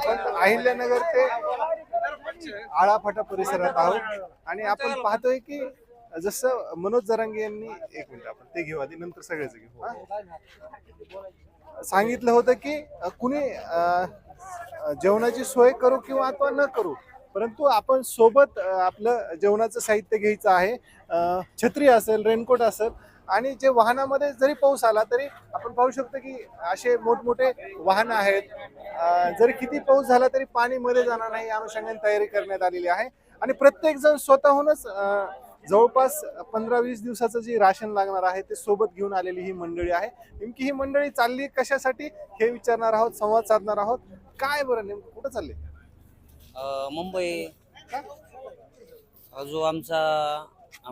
आपण अहिल्यानगर ते आळाफाटा परिसरात आहोत. आणि आपण पाहतोय की जसं मनोज जरांगे यांनी एक मिनिट आपण ते घेऊ आधी नंतर सगळेच घेऊ. हा? सांगितलं होतं की अ, कुणी अ, जेवणाची सोय करू किंवा अथवा न करू परंतु आपण सोबत अ, आपलं जेवणाचं साहित्य घ्यायचं आहे. अ, छत्री असेल रेनकोट असेल आणि जे वाहनामध्ये जरी पाऊस आला तरी आपण पाहू शकतो की असे मोठमोठे वाहन आहेत. जरी किती पाऊस झाला तरी पाणी मध्ये जाणार नाही या अनुषंगाने तयारी करण्यात आलेली आहे. आणि प्रत्येक जण स्वतःहूनच जवळपास पंधरा वीस दिवसाचं जे राशन लागणार आहे ते सोबत घेऊन आलेली ही मंडळी आहे. नेमकी ही मंडळी चालली कशासाठी हे विचारणार आहोत संवाद साधणार आहोत. काय बरं नेमकं कुठं चालले? मुंबई. जो आमचा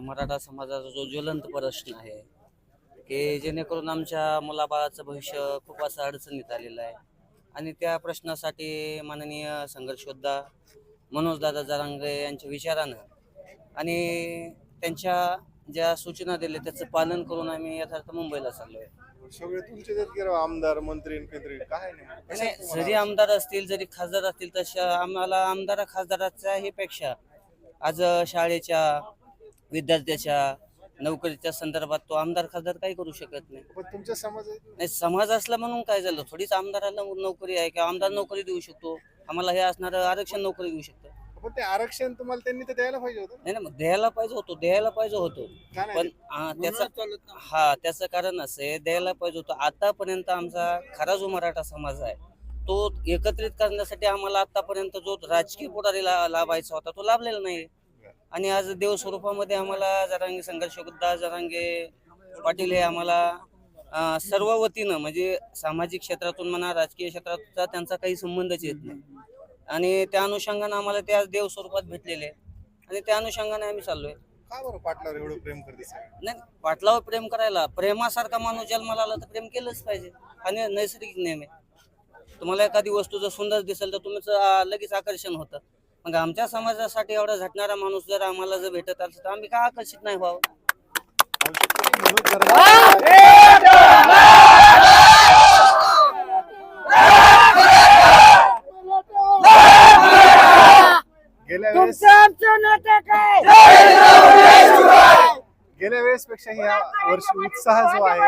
मराठा समाजाचा जो ज्वलंत प्रश्न आहे की जेणेकरून आमच्या मुलाबाळाचं भविष्य खूप असं अडचणीत आलेलं आहे. आणि त्या प्रश्नासाठी माननीय संघर्ष योद्धा मनोजदादा जरांगे यांच्या विचारानं आणि त्यांच्या ज्या सूचना दिल्या त्याचं पालन करून आम्ही यथार्थ मुंबईला चाललोय. सगळे तुमचे आमदार मंत्री काय नाही. नाही जरी आमदार असतील जरी खासदार असतील तशा आम्हाला आमदार खासदाराच्या ही पेक्षा आज शाळेच्या विद्यार्थ्याच्या नोकरीच्या संदर्भात तो आमदार खासदार काही करू शकत नाही. पण तुमच्या समाज नाही समाज असला म्हणून काय झालं? थोडीच आमदाराला नोकरी आहे किंवा आमदार नोकरी देऊ शकतो. आम्हाला हे असणारं आरक्षण नोकरी देऊ शकतं. पण ते आरक्षण तुम्हाला त्यांनी तर द्यायला पाहिजे होतं नाही ना मग द्यायला पाहिजे होतो द्यायला पाहिजे होतो. का नाही पण हा, त्याचं हा त्याचं कारण असं आहे द्यायला पाहिजे होतं. आतापर्यंत आमचा खरा जो मराठा समाज आहे तो एकत्रित करण्यासाठी आम्हाला आतापर्यंत जो राजकीय पुढारी ला- लाभायचा होता तो लाभलेला नाही. आणि आज देव स्वरूपामध्ये आम्हाला जरांगे संघर्ष योद्धा जरांगे पाटील हे आम्हाला सर्व वतीनं म्हणजे सामाजिक क्षेत्रातून म्हणा राजकीय क्षेत्राचा त्यांचा काही संबंधच येत नाही. आणि त्या अनुषंगानं आम्हाला ते आज देव स्वरूपात भेटलेले. आणि त्या अनुषंगाने आम्ही चाललोय. का बरं पाटलावर एवढं प्रेम करते? नाही पाटलावर प्रेम करायला प्रेमासारखा माणूस जन्माला आला तर प्रेम केलंच पाहिजे. आणि नैसर्गिक नियम आहे. तुम्हाला एखादी वस्तू जर सुंदर दिसेल तर तुमचं आ, लगेच आकर्षण होतं. मग आमच्या समाजासाठी एवढा झटणारा माणूस जर आम्हाला जर भेटत असेल तर आम्ही का आकर्षित नाही व्हावं? मनोज गेल्या वेळेस गेल्या वेळेस पेक्षा या वर्षी उत्साह जो आहे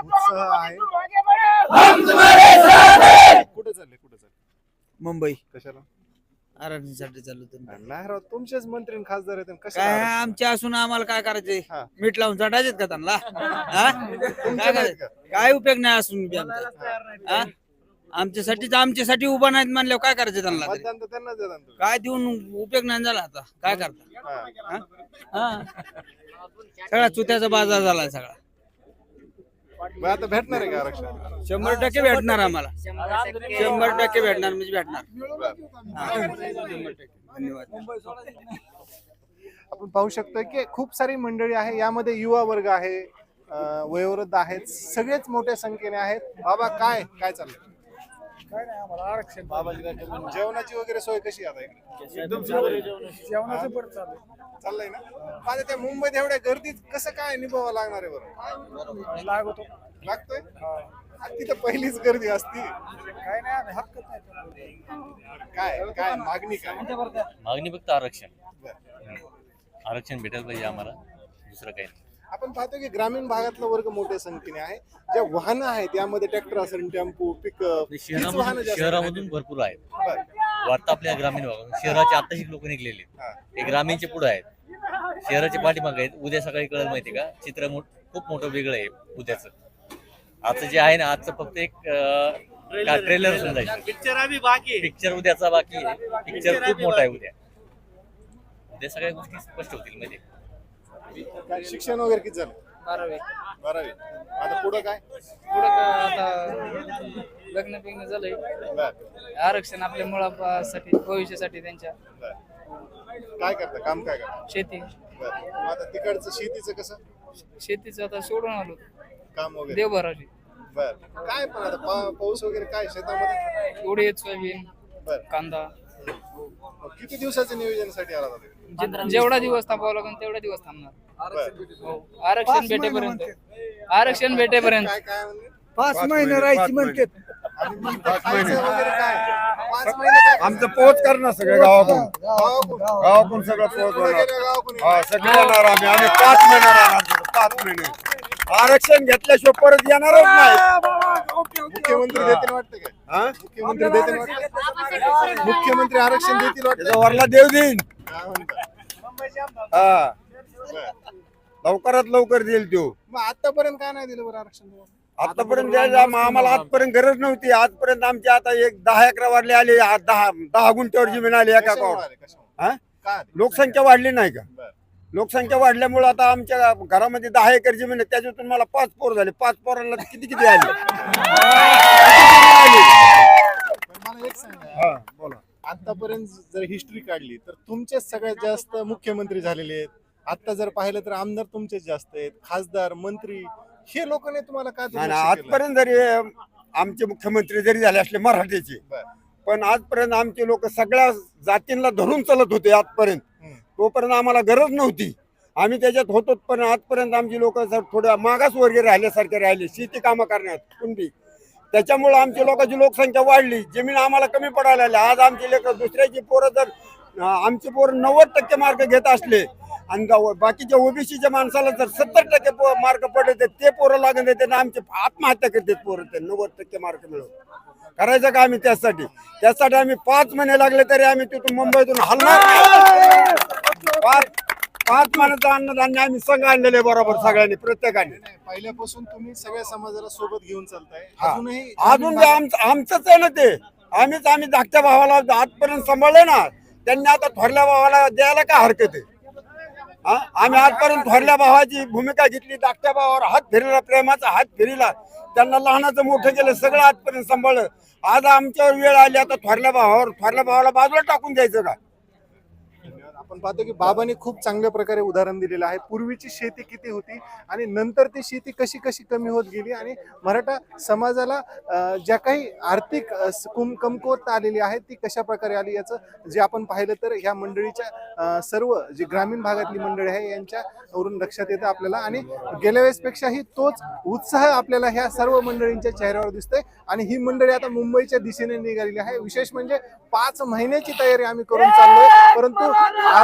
उत्साह आहे कुठे चालले कुठे चालले मुंबई कशाला आरक्षणासाठी चालू होतं. नाही राव तुमचेच मंत्री आणि खासदार आहेत आणि काय कशाला आमच्या असून आम्हाला काय करायचंय हा. मीठ लावून चढायचेत का त्यांना हा? काय करायचं? उपयोग नाही असून बी आमचा हा? आमच्यासाठी आमच्यासाठी उभा नाहीत म्हणल्यावर काय करायचं त्यांना तरी? मतदान तर त्यांनाच देतात तुम्ही. काय देऊन उपयोग नाही झाला आता काय करता हा. हा? सगळा चुत्याचा बाजार झालाय सगळा मग आता भेटणार आहे का आरक्षण? शंभर टक्के भेटणार आम्हाला. शंभर टक्के. भेटणार म्हणजे भेटणार. शंभर टक्के. धन्यवाद. आपण पाहू शकतो की खूप सारी मंडळी आहे यामध्ये युवा वर्ग आहे अं, वयोवृद्ध आहेत सगळेच मोठ्या संख्येने आहेत. बाबा काय काय चाललंय? जेवणाची वगैरे सोय कशी आहे आता इकडे? चाललंय ना? आता त्या मुंबईत एवढ्या गर्दीत कसं काय निभावं लागणार आहे बरं? लागतोय? आणि तिथं पहिलीच गर्दी असती. काय काय मागणी काय? मागणी फक्त आरक्षण. बरं. आरक्षण भेटायला पाहिजे आम्हाला. दुसरं काही नाही. आपण पाहतो की ग्रामीण भागातला वर्ग मोठ्या संख्येने आहे. ज्या वाहनं आहेत यामध्ये ट्रॅक्टर असेल टेम्पो पिकअप शहरामधून शहरामधून भरपूर आहेत. बरं. वाटतं आपल्या ग्रामीण भागात शहराचे आत्ताशी लोक निघलेले आहेत. हा. ते ग्रामीणचे पुढे आहेत. शहराचे पाठीमागे आहेत. उद्या सकाळी कळलं माहिती का? चित्र मोठ खूप मोठं वेगळं आहे उद्याचं. आजचं जे आहे ना आजचं फक्त एक ट्रेलर समजायचं पिक्चर बाकी पिक्चर उद्याचा बाकी आहे. पिक्चर खूप मोठा आहे उद्या. उद्या सगळ्या गोष्टी स्पष्ट होतील म्हणजे काय शिक्षण वगैरे किती झालं? बारावी. बारावी. आता पुढं काय? पुढं का आता लग्न बिग्न झालंय. बर. आरक्षण आपल्या मुलासाठी भविष्यासाठी त्यांच्या. बर. काय करता? काम काय करता? शेती. बर. मग आता तिकडचं शेतीचं कसं? शेतीचं आता सोडून आलो. काम वगैरे. देवभराची. बर. काय पण आता पा- पाऊस वगैरे काय? शेतामध्ये? उडीद सोयाबीन बर. कांदा. किती दिवसाच्या नियोजनासाठी आला होता तिकडे? जे- जेवढा दिवस थांबावं लागेल तेवढा दिवस थांबणार. हो. आरक्षण भेटेपर्यंत. आरक्षण भेटेपर्यंत. काय काय म्हणजे पाच महिने राहायची म्हणते आणि मग ते खायचं वगैरे काय? पाच महिने काय? आमचं पोहोच करणार सगळे गावाकडून. गावाकडून. गावाकडून सगळं पोहोच पुढे होणार. गेलं. हा सगळे येणार आम्ही. आम्ही पाच महिने राहणार तिथं, पाच महिने. आरक्षण घेतल्याशिवाय परत येणारच नाही. मुख्यमंत्री देतील वाटतं काय हा? मुख्यमंत्री देतील वाटतं मुख्यमंत्री आरक्षण देतील वाटतं त्याचा वरला देव देईन काय म्हणता? हा. लवकरात लवकर देईल तो मग आतापर्यंत काय नाही दिलं बरं आरक्षण? आतापर्यंत द्यायचं आम- आम्हाला आजपर्यंत गरज नव्हती आजपर्यंत आमची आता एक दहा अकरा वाढले आले आ- दहा दहा गुंठ्यावर जमीन आली एका कशामुळे गावात आले? कशामुळे? हा? का आले? लोकसंख्या वाढली नाही का बरं. लोकसंख्या वाढल्यामुळे आता आमच्या घरामध्ये दहा एकर जमीन आहे त्याच्यातून मला पाच पोर झाले पाच पोरांना किती किती आले पण मला एक सांगा हा, बोला आतापर्यंत जर हिस्ट्री काढली तर तुमचेच सगळ्यात जास्त मुख्यमंत्री झालेले आहेत आता जर पाहिलं तर आमदार तुमचेच जास्त आहेत खासदार मंत्री हे लोकांनी तुम्हाला का नाही दुर्लक्ष नाही, केलं? आजपर्यंत जरी अं, आमचे मुख्यमंत्री जरी झाले असले मराठीचे बरं. पण आजपर्यंत आमचे लोक सगळ्या जातींना धरून चालत होते आजपर्यंत. तोपर्यंत आम्हाला गरज नव्हती. आम्ही त्याच्यात होतो पण आजपर्यंत आमची लोक थोड्या मागास वर्गीय राहिल्यासारखे राहिले शेती कामं करण्यात कुंडी त्याच्यामुळे आमच्या लोकांची लोकसंख्या वाढली जमीन आम्हाला कमी पडायला लागली. आज आमचे लेकर दुसऱ्याची पोरं जर आमचे पोरं नव्वद टक्के मार्क घेत असले आणि बाकीच्या ओबीसीच्या माणसाला जर सत्तर टक्के मार्क पडले तर ते पोरं लागून देते ना आमचे आत्महत्या करतात पोरं ते नव्वद टक्के मार्क मिळवून करायचं का आम्ही त्यासाठी? त्यासाठी आम्ही पाच महिने लागले तरी आम्ही तिथून मुंबईतून हलणार पाच पाच महिन्याचं अन्नधान्य आम्ही संघ आणलेले बरोबर सगळ्यांनी प्रत्येकाने. नाही, पहिल्यापासून तुम्ही सगळ्या समाजाला सोबत घेऊन चालताय. अजूनही अजून आमचं आमचंच आहे ना ते. आम्हीच आम्ही धाकट्या भावाला आजपर्यंत सांभाळले ना त्यांनी आता थोरल्या भावाला द्यायला काय हरकत आहे? हा? आम्ही आजपर्यंत थोरल्या भावाची भूमिका घेतली धाकट्या भावावर हात फिरला प्रेमाचा हात फिरला त्यांना लहानाचं मोठं केलं सगळं आजपर्यंत सांभाळलं. आज आमच्यावर वेळ आली आता थोरल्या भावावर थोरल्या भावाला बाजूला टाकून द्यायचं का? आपण पाहतो की बाबांनी खूप चांगल्या प्रकारे उदाहरण दिलेलं आहे. पूर्वीची शेती किती होती आणि नंतर ती शेती कशी कशी कमी होत गेली आणि मराठा समाजाला ज्या काही आर्थिक कुम- कमकुवत आलेली आहे ती कशा प्रकारे आली याचं जे आपण पाहिलं तर ह्या मंडळीच्या सर्व जी ग्रामीण भागातली मंडळी आहे यांच्यावरून लक्षात येतं आपल्याला आणि गेल्या वेळेसपेक्षाही तोच उत्साह आपल्याला ह्या सर्व मंडळींच्या चेहऱ्यावर दिसतोय आणि ही मंडळी आता मुंबईच्या दिशेने निघालेली आहे. विशेष म्हणजे पाच महिन्याची तयारी आम्ही करून चाललोय परंतु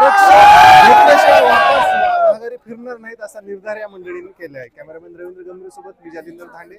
आरक्षण! घेतल्याशिवाय वापस माघारी फिरणार नाहीत असा निर्धार या मंडळीने केला आहे कॅमेरामॅन रवींद्र गंभीर सोबत मी जालिंदर धांडे.